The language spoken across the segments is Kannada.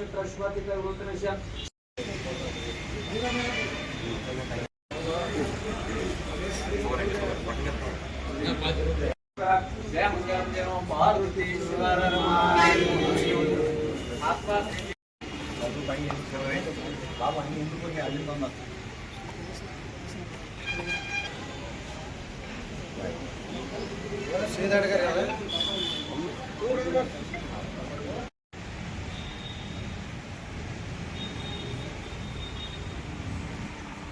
नक्षत्र अश्वातिका वृत्रनश्या जय मंगल पार्वती शिवारमाई आत्मा బాబా అన్ని ఎందుకు అల్లుతున్నా శ్రీధర్ గారు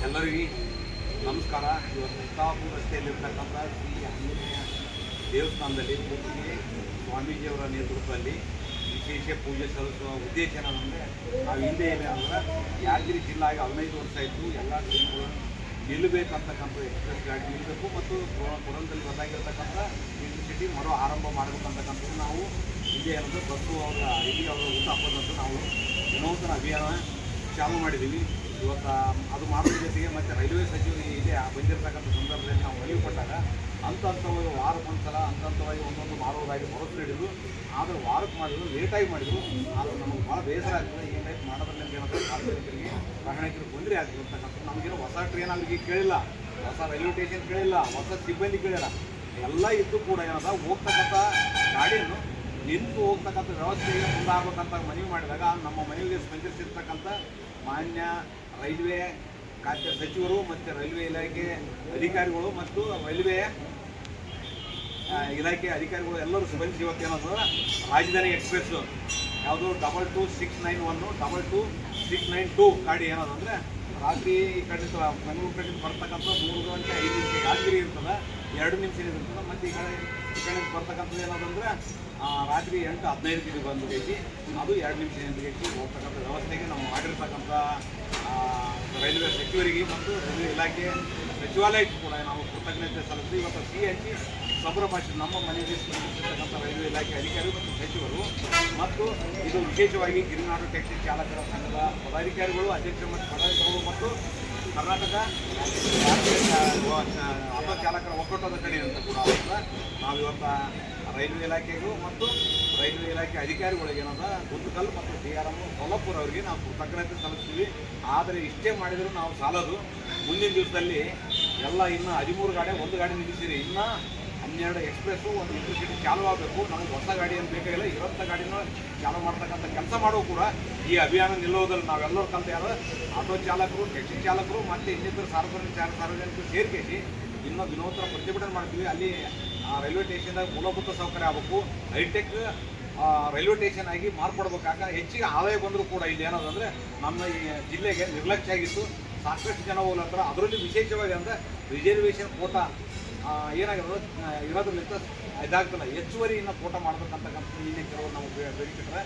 ಎಲ್ಲರಿಗೂ ನಮಸ್ಕಾರ. ಇವತ್ತು ಮುಕ್ತಾಪುರ ರಸ್ತೆಯಲ್ಲಿರ್ತಕ್ಕಂಥ ಶ್ರೀ ಆಂಜನೇಯ ದೇವಸ್ಥಾನದಲ್ಲಿ ಪೂಜೆಗೆ ಸ್ವಾಮೀಜಿಯವರ ನೇತೃತ್ವದಲ್ಲಿ ವಿಶೇಷ ಪೂಜೆ ಸಲ್ಲಿಸುವ ಉದ್ದೇಶ ಏನಂದರೆ ನಾವು ಹಿಂದೆ ಏನೇ ಅಂದ್ರೆ ಯಾದಗಿರಿ ಆಗಿ ಹದಿನೈದು ವರ್ಷ ಆಯಿತು, ಎಲ್ಲ ಟ್ರೈನ್ಗಳು ನಿಲ್ಲಬೇಕಂತಕ್ಕಂಥ ಎಕ್ಸ್ಪ್ರೆಸ್ ಗಾಡಿ ನಿಲ್ಲಬೇಕು ಮತ್ತು ಪುರಂದಲ್ಲಿ ಬದಲಾಗಿರ್ತಕ್ಕಂಥ ಇಂಟರ್ಸಿಟಿ ಮರು ಆರಂಭ ಮಾಡಬೇಕಂತಕ್ಕಂಥದ್ದು ನಾವು ಹಿಂದೆ ಏನಂದ್ರೆ ಬಸ್ಸು ಅವರ ಇಲ್ಲಿ ಅವರ ಹಾಕೋದಂತ ನಾವು ವಿನೂತನ ಅಭಿಯಾನ ಚಾಲೂ ಮಾಡಿದ್ದೀವಿ. ಇವತ್ತು ಅದು ಮಾಡೋದ್ರ ಜೊತೆಗೆ ಮತ್ತು ರೈಲ್ವೆ ಸಚಿವರಿಗೆ ಇದೆ ಬಂದಿರತಕ್ಕಂಥ ಸಂದರ್ಭದಲ್ಲಿ ನಾವು ಅರಿವು ಕೊಟ್ಟಾಗ ಹಂತ ಹಂತವಾಗಿ ವಾರಕ್ಕೊಂದು ಸಲ ಹಂತ ಹಂತವಾಗಿ ಒಂದೊಂದು ಮಾಡೋದಾಗಿ ಭರವಸೆ ನೀಡಿದ್ರು ಆದ್ರೆ ವಾರಕ್ಕೆ ಮಾಡಿದ್ರು, ಲೇಟಾಗಿ ಮಾಡಿದ್ರು. ಆದ್ರೆ ನಮಗೆ ಭಾಳ ಬೇಸರ ಆಗ್ತದೆ, ಈ ಟೈಪ್ ಮಾಡೋದ್ರಲ್ಲಿ ಏನಂದ್ರೆ ಸಾರ್ವಜನಿಕರಿಗೆ ಪ್ರಯಾಣಿಕರಿಗೆ ತೊಂದರೆ ಆಗ್ತಿರ್ತಕ್ಕಂಥ ನಮಗೇನು ಹೊಸ ಟ್ರೈನ್ ಅಲ್ಲಿಗೆ ಕೇಳಿಲ್ಲ, ಹೊಸ ರೈಲ್ವೆ ಸ್ಟೇಷನ್ ಕೇಳಿಲ್ಲ, ಹೊಸ ಸಿಬ್ಬಂದಿ ಕೇಳಿಲ್ಲ. ಎಲ್ಲ ಇದ್ದು ಕೂಡ ಏನದ, ಹೋಗ್ತಕ್ಕಂಥ ಗಾಡಿಯನ್ನು ನಿಂತು ಹೋಗ್ತಕ್ಕಂಥ ವ್ಯವಸ್ಥೆಗೆ ಮುಂದಾಗಬೇಕಂತ ಮನವಿ ಮಾಡಿದಾಗ, ನಮ್ಮ ಮನೆಯಲ್ಲಿ ಸ್ಪಂದಿಸಿರ್ತಕ್ಕಂಥ ಮಾನ್ಯ ರೈಲ್ವೆ ಖಾತೆ ಸಚಿವರು ಮತ್ತು ರೈಲ್ವೆ ಇಲಾಖೆ ಅಧಿಕಾರಿಗಳು ಮತ್ತು ರೈಲ್ವೆ ಇಲಾಖೆ ಅಧಿಕಾರಿಗಳು ಎಲ್ಲರೂ ಸ್ಪಂದಿಸಿ ಇವತ್ತು ಏನಂದ್ರೆ ರಾಜಧಾನಿ ಎಕ್ಸ್ಪ್ರೆಸ್ ಯಾವುದು double two six nine one double two six nine two ಗಾಡಿ ಏನದಂದ್ರೆ ರಾತ್ರಿ ಈ ಕಡೆ ಬೆಂಗಳೂರು ಕಡೆ ಬರ್ತಕ್ಕಂಥ ಮೂರು ಗಂಟೆ ಐದು ನಿಮಿಷ ಯಾದಗಿರಿ ಇರ್ತದೆ. ಎರಡು ನಿಮಿಷ ಇರ್ತದೆ. ಮತ್ತು ಈ ಕಡೆ ಈ ಕಡೆ ಬರ್ತಕ್ಕಂಥದ್ದು ಏನದಂದ್ರೆ ಆ, ರಾತ್ರಿ ಎಂಟು ಹದಿನೈದು ಬಂದು ಅದು ಎರಡು ನಿಮಿಷ ಗಂಟೆಗೆ ಹೋಗ್ತಕ್ಕಂಥ ವ್ಯವಸ್ಥೆಗೆ ನಾವು ಮಾಡಿರ್ತಕ್ಕಂಥ ರೈಲ್ವೆ ಸಚಿವರಿಗೆ ಮತ್ತು ರೈಲ್ವೆ ಇಲಾಖೆ ಸಚಿವಾಲಯಕ್ಕೂ ಕೂಡ ನಾವು ಕೃತಜ್ಞತೆ ಸಲ್ಲಿಸಿ. ಇವತ್ತು ಸಿ ಎನ್ ಜಿ ಸಂಭ್ರಮಾಚರಣೆ ನಮ್ಮ ಮನೆಯಲ್ಲಿ ಸ್ಪಂದಿಸಿರ್ತಕ್ಕಂಥ ರೈಲ್ವೆ ಇಲಾಖೆ ಅಧಿಕಾರಿ ಮತ್ತು ಸಚಿವರು ಮತ್ತು ಇದು ವಿಶೇಷವಾಗಿ ಗಿರಿನಾಡು ಟ್ಯಾಕ್ಸಿ ಚಾಲಕರ ಸಂಘದ ಪದಾಧಿಕಾರಿಗಳು, ಅಧ್ಯಕ್ಷರು ಮತ್ತು ಪದಾಧಿಕಾರಿಗಳು ಮತ್ತು ಕರ್ನಾಟಕ ಆಟೋ ಚಾಲಕರ ಒಕ್ಕೂಟದ ಕಡೆ ಅಂತ ಕೂಡ ನಾವು ಇವತ್ತು ರೈಲ್ವೆ ಇಲಾಖೆಗೂ ಮತ್ತು ರೈಲ್ವೆ ಇಲಾಖೆ ಅಧಿಕಾರಿಗಳಿಗೆ ಏನದ ಗುಂದಕಲ್ ಮತ್ತು ಡಿ ಆರ್ ಎಂ ಸೊಲ್ಲಾಪುರ ಅವರಿಗೆ ನಾವು ಕೃತಜ್ಞತೆ ಸಲ್ಲಿಸ್ತೀವಿ. ಆದರೆ ಇಷ್ಟೇ ಮಾಡಿದರೂ ನಾವು ಸಾಲದು. ಮುಂದಿನ ದಿವಸದಲ್ಲಿ ಎಲ್ಲ ಇನ್ನು ಹದಿಮೂರು ಗಾಡಿ, ಒಂದು ಗಾಡಿ ನಿಲ್ಲಿಸಿರಿ. ಇನ್ನು ಹನ್ನೆರಡು ಎಕ್ಸ್ಪ್ರೆಸ್ಸು, ಒಂದು ಇಂಟರ್ಸಿಟಿ ಚಾಲು ಆಗಬೇಕು. ನಮಗೆ ಹೊಸ ಗಾಡಿ ಏನು ಬೇಕಾಗಿಲ್ಲ. ಇರೋಂಥ ಗಾಡಿನ ಚಾಲು ಮಾಡ್ತಕ್ಕಂಥ ಕೆಲಸ ಮಾಡೋ ಕೂಡ ಈ ಅಭಿಯಾನ ನಿಲ್ಲೋದಲ್ಲಿ ನಾವೆಲ್ಲರೂ ಕಲಿತ ಯಾರು? ಆಟೋ ಚಾಲಕರು, ಟ್ಯಾಕ್ಸಿ ಚಾಲಕರು, ಮತ್ತು ಇನ್ನಿತರ ಸಾರ್ವಜನಿಕ ಸಾರ್- ಸಾರ್ವಜನಿಕರು ಸೇರ್ಕೇಸಿ ಇನ್ನೂ ದಿನೋತ್ತರ ಪ್ರತಿಭಟನೆ ಮಾಡ್ತೀವಿ. ಅಲ್ಲಿ ರೈಲ್ವೆ ಸ್ಟೇಷನ್ದಾಗ ಮೂಲಭೂತ ಸೌಕರ್ಯ ಆಗಬೇಕು. ಹೈಟೆಕ್ ಆ, ರೈಲ್ವೆ ಸ್ಟೇಷನ್ ಆಗಿ ಮಾರ್ಪಡ್ಬೇಕಾಗ ಹೆಚ್ಚಿಗೆ ಆದಾಯ ಬಂದರೂ ಕೂಡ ಇಲ್ಲಿ ಏನದಂದ್ರೆ ನಮ್ಮ ಈ ಜಿಲ್ಲೆಗೆ ನಿರ್ಲಕ್ಷ್ಯ ಆಗಿತ್ತು. ಸಾಕಷ್ಟು ಜನ ಹೋಗ್ಲತ್ತರ ಅದರಲ್ಲಿ ವಿಶೇಷವಾಗಿ ಅಂದರೆ ರಿಸರ್ವೇಷನ್ ಕೋಟಾ ಆ, ಏನಾಗಿರೋದು ಆ, ಇರೋದ್ರಲ್ಲಿಂದ ಇದಾಗ್ತಲ್ಲ ಹೆಚ್ಚುವರಿ ಇನ್ನು ಕೋಟ ಮಾಡ್ಬೇಕಂತಕ್ಕಂಥ ಇಲ್ಲಿ ಕೆಲವರು ನಾವು ಬೇಡಿಕೊಂಡ್ರೆ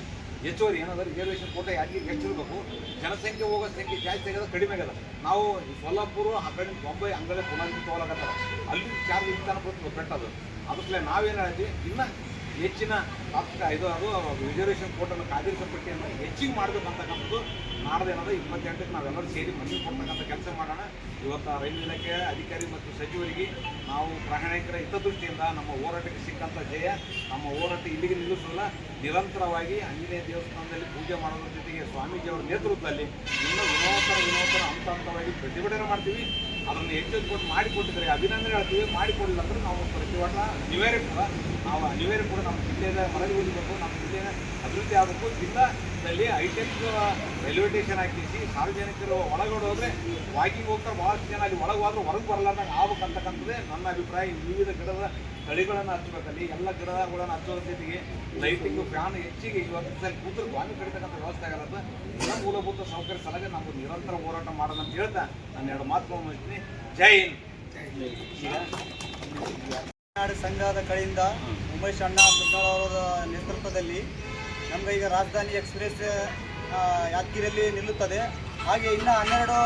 ಹೆಚ್ಚುವರಿ ಏನಂದ್ರೆ ರಿಸರ್ವೇಷನ್ ಕೋಟ ಯಾರಿಗೆ ಹೆಚ್ಚಿರಬೇಕು? ಜನಸಂಖ್ಯೆ ಹೋಗೋ ಸಂಖ್ಯೆ ಜಾಸ್ತಿ ಆಗೋದು ಕಡಿಮೆ ಆಗದ ನಾವು ಸೊಲ್ಲಾಪುರ ಆ ಕಡೆ ಬೊಂಬೈ, ಅಂಗಡಿ ಪುನಃ ತೊಗೊಳಕತ್ತಾರ ಅಲ್ಲಿ ಚಾರ್ಜ್ ಇರ್ತಾನೆ ಬರ್ತದೆ ಕಟ್ಟೋದು ಅದಕ್ಕೆ ನಾವೇನು ಹೇಳ್ತೀವಿ? ಇನ್ನು ಹೆಚ್ಚಿನ ಇದು ಅದು ರಿಸರ್ವೇಷನ್ ಕೋಟನ್ನು ಕಾದಿರಿಸಲ್ಪಟ್ಟಿಯನ್ನು ಹೆಚ್ಚಿಗೆ ಮಾಡ್ಬೇಕಂತಕ್ಕಂಥದ್ದು ನಾಡ್ದು ಏನದ ಇಪ್ಪತ್ತೆಂಟಕ್ಕೆ ನಾವೆಲ್ಲರೂ ಸೇರಿ ಮನವಿ ಕೊಡ್ತಕ್ಕಂಥ ಕೆಲಸ ಮಾಡೋಣ. ಇವತ್ತು ರೈಲ್ವೆ ಇಲಾಖೆ ಅಧಿಕಾರಿ ಮತ್ತು ಸಚಿವರಿಗೆ ನಾವು ಪ್ರಯಾಣಿಕರ ಹಿತದೃಷ್ಟಿಯಿಂದ ನಮ್ಮ ಹೋರಾಟಕ್ಕೆ ಸಿಕ್ಕಂಥ ಜಯ ನಮ್ಮ ಹೋರಾಟ ಇಲ್ಲಿಗೆ ನಿಲ್ಲಿಸಲ್ಲ. ನಿರಂತರವಾಗಿ ಆಂಜನೇಯ ದೇವಸ್ಥಾನದಲ್ಲಿ ಪೂಜೆ ಮಾಡೋದ್ರ ಜೊತೆಗೆ ಸ್ವಾಮೀಜಿಯವರ ನೇತೃತ್ವದಲ್ಲಿ ಇನ್ನೂ ವಿನೋತ್ತರ ವಿನೋತ್ತರ ಹಂತ ಹಂತವಾಗಿ ಪ್ರತಿಭಟನೆ ಮಾಡ್ತೀವಿ. ಅದನ್ನು ಹೆಚ್ಚು ಕೊಟ್ಟು ಮಾಡಿಕೊಟ್ಟಿದ್ರೆ ಅಭಿನಂದನೆ ಹೇಳ್ತೀವಿ. ಮಾಡಿಕೊಡಲಿಲ್ಲ ಅಂದ್ರೆ ನಾವು ಪ್ರತಿಭಟನಾ ಅನಿವಾರ್ಯ ಕೂಡ ನಾವು ಅನಿವಾರ್ಯ ಕೂಡ ನಮ್ಮ ಜಿಲ್ಲೆಯ ಮರಳಿ ಉಳಿಬೇಕು ನಮ್ಮ ಜಿಲ್ಲೆಯ ಅಭಿವೃದ್ಧಿ ಆಗಬೇಕು. ಜಿಲ್ಲಾದಲ್ಲಿ ಹೈಟೆಕ್ ರೈಲ್ವೆ ಸ್ಟೇಷನ್ ಹಾಕಿಸಿ ಸಾರ್ವಜನಿಕರು ಒಳಗಡೆ ಹೋದ್ರೆ ವಾಕಿಂಗ್ ಹೋಗ್ತಾರೆ ಬಹಳಷ್ಟು ಜನ ಅಲ್ಲಿ ಒಳಗೆ ಹೋದ್ರೆ ಹೊರಗೆ ಬರಲಾರ್ದಂಗೆ ಆಗ್ಬೇಕಂತಕ್ಕಂಥದ್ದೇ ನನ್ನ ಅಭಿಪ್ರಾಯ. ವಿವಿಧ ಗಿಡದ ತಳಿಗಳನ್ನು ಹಚ್ಚಬೇಕಲ್ಲಿ ಎಲ್ಲ ಗಿಡಗಳನ್ನು ಹಚ್ಚೋದ್ರ ಜೊತೆಗೆ ಲೈಟಿಂಗು ಫ್ಯಾನ್ ಹೆಚ್ಚಿಗೆ ಇವತ್ತು ಕೂತರು ಗಾಳಿ ಕಡಿತಕ್ಕಂಥ ವ್ಯವಸ್ಥೆ ಆಗಲ್ಲ ಎಲ್ಲ ಮೂಲಭೂತ ಸೌಕರ್ಯ ಸಲಹೆ ನಾವು ನಿರಂತರ ಹೋರಾಟ ಮಾಡೋಣ ಅಂತ ಹೇಳ್ತಾ ನಾನು ಎರಡು ಮಾತು ಮುಗಿಸ್ತೀನಿ. ಜೈ ಹಿಂದ್. ಸಂಘದ ಕಡೆಯಿಂದ ಉಮೇಶ್ ಅಣ್ಣ ಮುದ್ದಾಳ್ ಅವರ ನೇತೃತ್ವದಲ್ಲಿ ನಮ್ಗೆ ಈಗ ರಾಜಧಾನಿ ಎಕ್ಸ್ಪ್ರೆಸ್ ಯಾದಗಿರಿಯಲ್ಲಿ ನಿಲ್ಲುತ್ತದೆ. ಹಾಗೆ ಇನ್ನು ಹನ್ನೆರಡು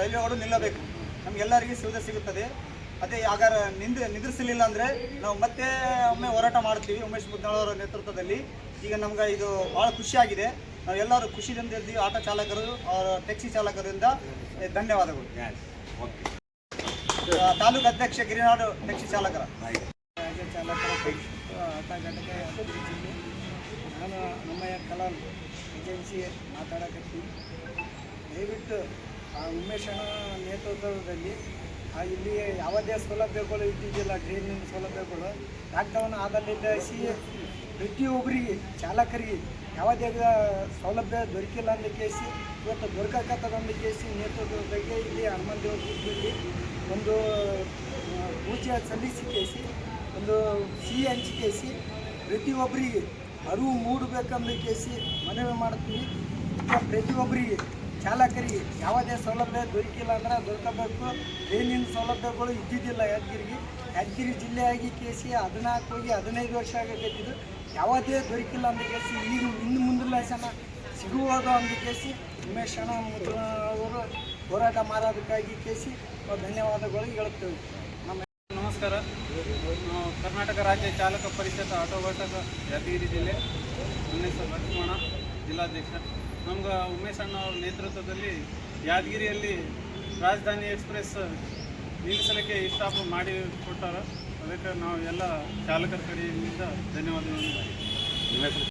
ರೈಲ್ವೆಗಳು ನಿಲ್ಲಬೇಕು. ನಮಗೆಲ್ಲರಿಗೂ ಸುವಿಧೆ ಸಿಗುತ್ತದೆ. ಅದೇ ಯಾಗಾರ ನಿಂದ ನಿದ್ರಿಸಲಿಲ್ಲ ಅಂದರೆ ನಾವು ಮತ್ತೆ ಒಮ್ಮೆ ಹೋರಾಟ ಮಾಡ್ತೀವಿ ಉಮೇಶ್ ಮುದ್ನಾಳವರ ನೇತೃತ್ವದಲ್ಲಿ. ಈಗ ನಮ್ಗೆ ಇದು ಭಾಳ ಖುಷಿಯಾಗಿದೆ ನಾವು ಎಲ್ಲರೂ ಖುಷಿಯಿಂದ ಇರ್ತೀವಿ. ಆಟೋ ಚಾಲಕರು ಅವರ ಟ್ಯಾಕ್ಸಿ ಚಾಲಕರಿಂದ ಧನ್ಯವಾದಗಳು. ತಾಲೂಕು ಅಧ್ಯಕ್ಷ ಗಿರಿನಾಡು ಟ್ಯಾಕ್ಸಿ ಚಾಲಕರ. ಚಾಲಕರ ನಾನು ನಮ್ಮಯ್ಯ ಕಲಾಂ ಏಜೆನ್ಸಿ ಮಾತಾಡಕತ್ತೀನಿ ದಯವಿಟ್ಟು ಆ ಉಮೇಶ್ ಅಣ್ಣ ನೇತೃತ್ವದಲ್ಲಿ ಆ ಇಲ್ಲಿ ಯಾವುದೇ ಸೌಲಭ್ಯಗಳು ಇದ್ದಿದ್ದಿಲ್ಲ ಟ್ರೈನಿನ ಸೌಲಭ್ಯಗಳು. ಲಾಕ್ಡೌನ್ ಆದಲ್ಲಿದ್ದ ಪ್ರತಿಯೊಬ್ಬರಿಗೆ ಚಾಲಕರಿಗೆ ಯಾವುದೇ ಸೌಲಭ್ಯ ದೊರಕಿಲ್ಲ ಅಂದ ಕೇಸಿ, ಇವತ್ತು ದೊರಕಕ್ಕಂಥದ್ದು ಕೇಸಿ ನೇತೃತ್ವದಾಗೆ ಇಲ್ಲಿ ಹನುಮಾನ್ ದೇವಸ್ಥಾನದಲ್ಲಿ ಒಂದು ಪೂಜೆ ಸಲ್ಲಿಸಿ ಕೇಸಿ, ಒಂದು ಸಿಹಿ ಹಂಚಿಕೇಸಿ ಪ್ರತಿಯೊಬ್ಬರಿಗೆ ಅರಿವು ಮೂಡಬೇಕಂದ ಕೇಸಿ ಮನವಿ ಮಾಡ್ತೀವಿ. ಪ್ರತಿಯೊಬ್ಬರಿಗೆ, ಚಾಲಕರಿಗೆ ಯಾವುದೇ ಸೌಲಭ್ಯ ದೊರಕಿಲ್ಲ ಅಂದ್ರೆ ದೊರಕಬೇಕು. ಟ್ರೈನಿನ ಸೌಲಭ್ಯಗಳು ಇದ್ದಿದ್ದಿಲ್ಲ ಯಾದಗಿರಿಗೆ, ಯಾದಗಿರಿ ಜಿಲ್ಲೆಯಾಗಿ ಕೇಸಿ ಹದಿನಾಲ್ಕು ಹೋಗಿ ಹದಿನೈದು ವರ್ಷ ಆಗತ್ತಿದ್ದು ಯಾವುದೇ ದೊರಕಿಲ್ಲ ಅಂದ ಕೇಸಿ. ಈಗ ಇನ್ನು ಮುಂದಿನ ಸಣ್ಣ ಸಿಗುವುದು ಅಂದ ಕೇಸಿ. ಉಮೇಶ್ ಅಣ್ಣ ಅವರು ಹೋರಾಟ ಮಾಡೋದಕ್ಕಾಗಿ ಕೇಸಿ. ಧನ್ಯವಾದಗಳು ಹೇಳುತ್ತೇವೆ ನಮಸ್ಕಾರ. ಕರ್ನಾಟಕ ರಾಜ್ಯ ಚಾಲಕ ಪರಿಷತ್ ಆಟೋ ಘಟಕ ಯಾದಗಿರಿ ಜಿಲ್ಲೆ ಉಮೇಶ್ ಲಕ್ಷ್ಮಣ ಜಿಲ್ಲಾಧ್ಯಕ್ಷ. ನಮ್ಗೆ ಉಮೇಶ್ ಅಣ್ಣ ಅವ್ರ ನೇತೃತ್ವದಲ್ಲಿ ಯಾದಗಿರಿಯಲ್ಲಿ ರಾಜಧಾನಿ ಎಕ್ಸ್ಪ್ರೆಸ್ ನಿಲ್ಲಿಸಲಿಕ್ಕೆ ಇಷ್ಟಾಪ ಮಾಡಿ ಕೊಟ್ಟಾರ. ಅದಕ್ಕೆ ನಾವು ಎಲ್ಲ ಚಾಲಕರ ಕಡೆಯಿಂದ ಧನ್ಯವಾದಗಳು ನಿಮ್ಮ ಹೆಸರು?